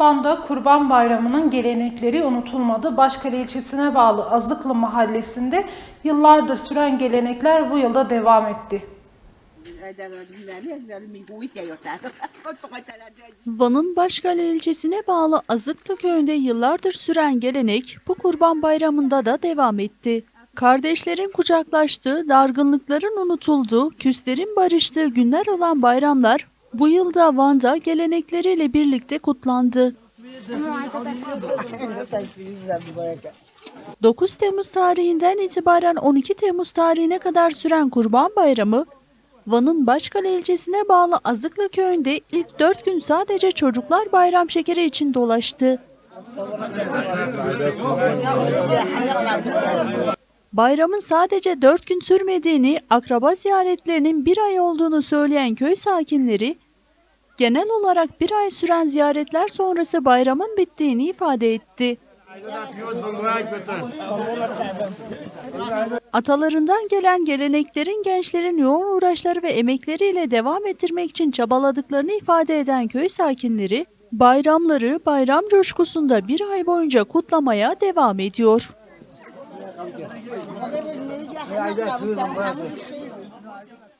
Van'da Kurban Bayramı'nın gelenekleri unutulmadı. Başkale ilçesine bağlı Azıklı mahallesinde yıllardır süren gelenekler bu yılda devam etti. Van'ın Başkale ilçesine bağlı Azıklı köyünde yıllardır süren gelenek bu Kurban Bayramı'nda da devam etti. Kardeşlerin kucaklaştığı, dargınlıkların unutulduğu, küslerin barıştığı günler olan bayramlar bu yılda Van'da gelenekleriyle birlikte kutlandı. 9 Temmuz tarihinden itibaren 12 Temmuz tarihine kadar süren Kurban Bayramı, Van'ın Başkale ilçesine bağlı Azıklı köyünde ilk 4 gün sadece çocuklar bayram şekeri için dolaştı. Bayramın sadece 4 gün sürmediğini, akraba ziyaretlerinin bir ay olduğunu söyleyen köy sakinleri, genel olarak bir ay süren ziyaretler sonrası bayramın bittiğini ifade etti. Atalarından gelen geleneklerin gençlerin yoğun uğraşları ve emekleriyle devam ettirmek için çabaladıklarını ifade eden köy sakinleri, bayramları bayram coşkusunda bir ay boyunca kutlamaya devam ediyor.